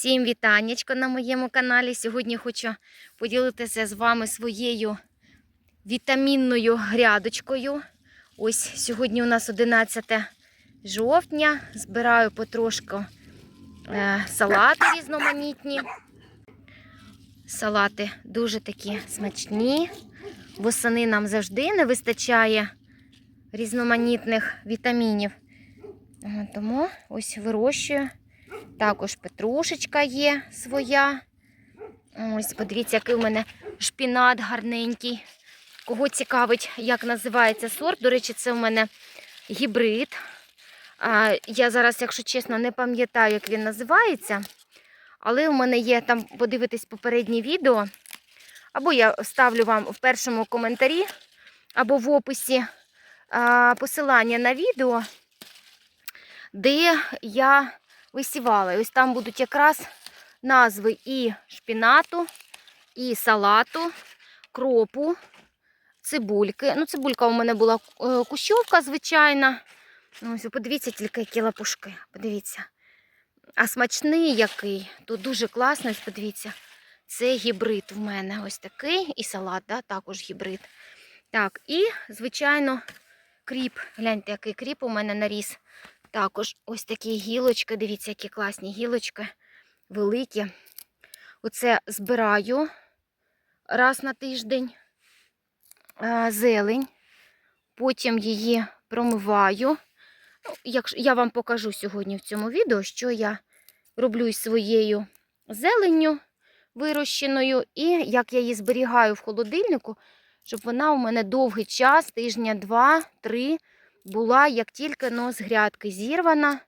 Всім вітаннячко на моєму каналі. Сьогодні хочу поділитися з вами своєю вітамінною грядочкою. Ось сьогодні у нас 11 жовтня. Збираю потрошку е, салати різноманітні. Салати дуже такі смачні. Восени нам завжди не вистачає різноманітних вітамінів. Тому ось вирощую. Також петрушечка є своя. Ось, подивіться, який у мене шпінат гарненький. Кого цікавить, як називається сорт. До речі, це у мене гібрид. Я зараз, якщо чесно, не пам'ятаю, як він називається. Але у мене є там подивитись попереднє відео. Або я ставлю вам в першому коментарі, або в описі посилання на відео, де я висівала. І ось там будуть якраз назви і шпінату, і салату, кропу, цибульки. Ну, цибулька у мене була е, кущовка, звичайна. Ну, Ось, подивіться тільки, які лапушки. Подивіться. А смачний який. Тут дуже класно, ось подивіться. Це гібрид в мене. Ось такий. І салат, да, також гібрид. Так, і, звичайно, кріп. Гляньте, який кріп у мене наріс. Також ось такі гілочки. Дивіться, які класні гілочки, великі. Оце збираю раз на тиждень е, зелень. Потім її промиваю. Ну, я вам покажу сьогодні в цьому відео, що я роблю із своєю зеленню вирощеною, і як я її зберігаю в холодильнику, щоб вона у мене довгий час, тижня два-три, була як тільки но з грядки зірвана,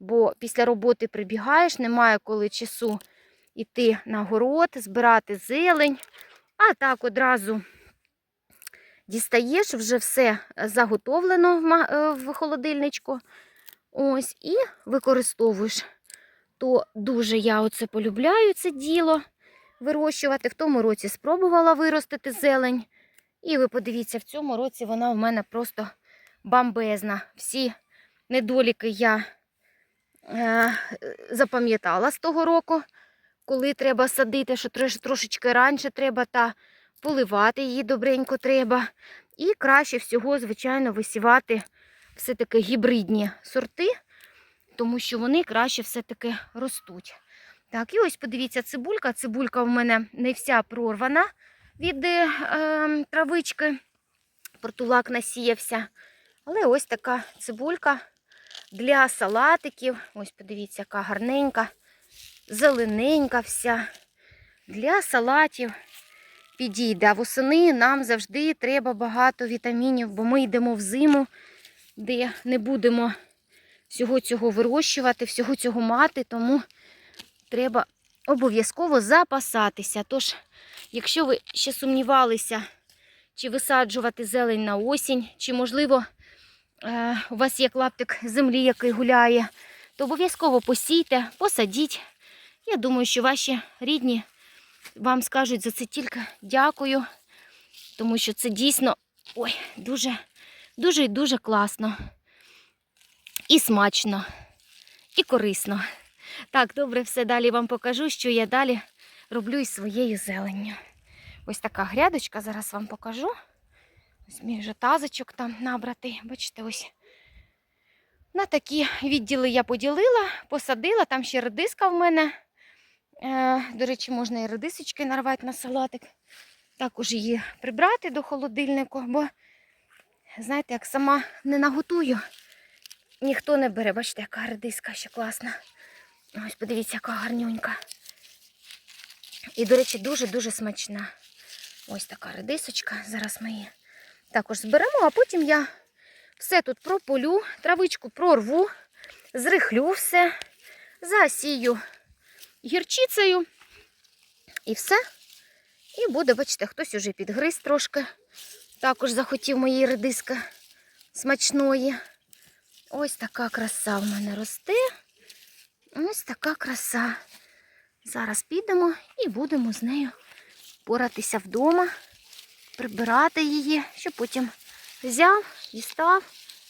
бо після роботи прибігаєш, немає коли часу йти на город, збирати зелень, а так одразу дістаєш, вже все заготовлено в ма- е, в холодильничку. Ось, і використовуєш. То дуже я оце полюбляю це діло вирощувати. В тому році спробувала виростити зелень. І ви подивіться, в цьому році вона в мене просто бомбезна. Всі недоліки я е, запам'ятала з того року, коли треба садити, що трош, трошечки раніше треба та поливати її добренько треба. І краще всього, звичайно, висівати все-таки гібридні сорти, тому що вони краще все-таки ростуть. Так, і ось подивіться, цибулька. Цибулька в мене не вся прорвана від е, е, травички. Портулак насіявся. Але ось така цибулька для салатиків. Ось подивіться, яка гарненька, зелененька вся. Для салатів підійде. А восени нам завжди треба багато вітамінів, бо ми йдемо в зиму, де не будемо всього цього вирощувати, всього цього мати, тому треба обов'язково запасатися. Тож, якщо ви ще сумнівалися, чи висаджувати зелень на осінь, чи, можливо, у вас є клаптик землі, який гуляє, то обов'язково посійте, посадіть. Я думаю, що ваші рідні вам скажуть за це тільки дякую, тому що це дійсно ой, дуже, дуже і дуже класно. І смачно, і корисно. Так, добре, все далі вам покажу, що я далі роблю із своєю зеленню. Ось така грядочка, зараз вам покажу. Ось мій вже тазочок там набрати. Бачите, ось на такі відділи я поділила, посадила, там ще редиска в мене. Е, до речі, можна і редисочки нарвати на салатик. Також її прибрати до холодильнику, бо, знаєте, як сама не наготую, ніхто не бере. Бачите, яка редиска ще класна. Ось подивіться, яка гарнюнька. І, до речі, дуже-дуже смачна. Ось така редисочка. Зараз ми її також зберемо, а потім я все тут прополю, травичку прорву, зрихлю все, засію гірчицею і все. І буде, бачите, хтось уже підгриз трошки. Також захотів моєї редиски смачної. Ось така краса в мене росте. Ось така краса. Зараз підемо і будемо з нею поратися вдома, прибирати її, щоб потім взяв, дістав,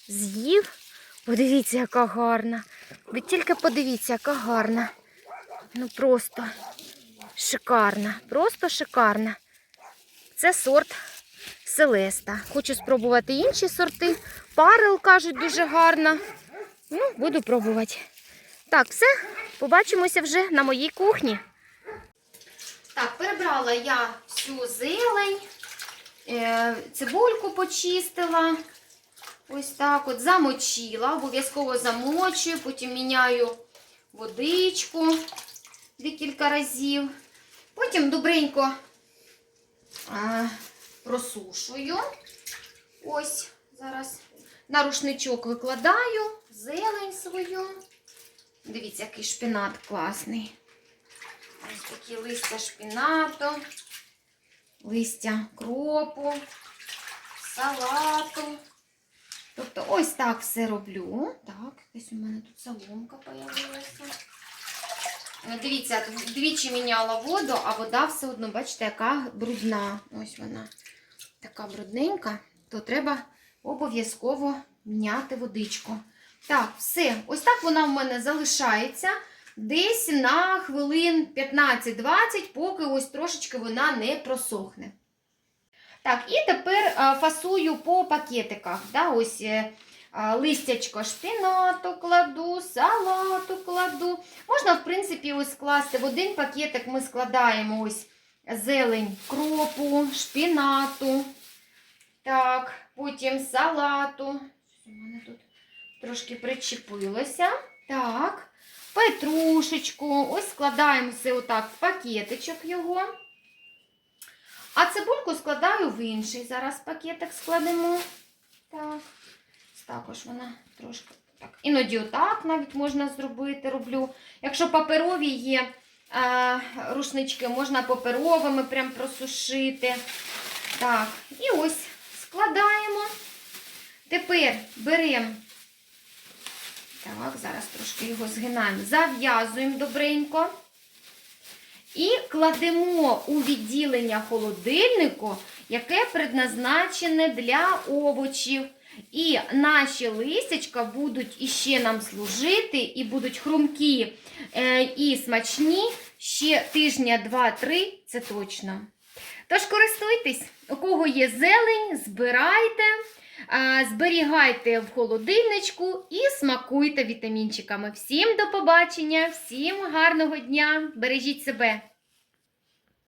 з'їв. Подивіться, яка гарна. Ви тільки подивіться, яка гарна. Ну просто шикарна, просто шикарна. Це сорт Селеста. Хочу спробувати інші сорти. Парел кажуть дуже гарна. Ну, буду пробувати. Так, все, побачимося вже на моїй кухні. Так, перебрала я всю зелень, цибульку почистила. Ось так от замочила, обов'язково замочую, потім міняю водичку декілька разів. Потім добренько е, просушую. Ось зараз на рушничок викладаю зелень свою. Дивіться, який шпинат класний. Ось такі листя шпинату, листя кропу, салату. Тобто ось так все роблю. Так, якась у мене тут соломка з'явилася. Е, Дивіться, двічі міняла воду, а вода все одно, бачите, яка брудна. Ось вона така брудненька, то треба обов'язково міняти водичку. Так, все. Ось так вона в мене залишається десь на хвилин 15-20, поки ось трошечки вона не просохне. Так, і тепер фасую по пакетиках. Да, ось е, листячко шпінату кладу, салату кладу. Можна, в принципі, ось скласти в один пакетик ми складаємо ось зелень кропу, шпінату. Так, потім салату. У мене тут трошки причепилося. Так, петрушечку. Ось складаємо все отак в пакетичок його. А цибульку складаю в інший. Зараз пакетик складемо. Так. Також вона трошки так. Іноді отак навіть можна зробити, роблю. Якщо паперові є е, рушнички, можна паперовими прям просушити. Так, і ось складаємо. Тепер беремо. Так, зараз трошки його згинаємо, зав'язуємо добренько. І кладемо у відділення холодильнику, яке предназначене для овочів. І наші листячка будуть іще нам служити, і будуть хрумкі е, і смачні ще тижня, два-три, це точно. Тож користуйтесь, у кого є зелень, збирайте, зберігайте в холодильничку і смакуйте вітамінчиками. Всім до побачення, всім гарного дня! Бережіть себе!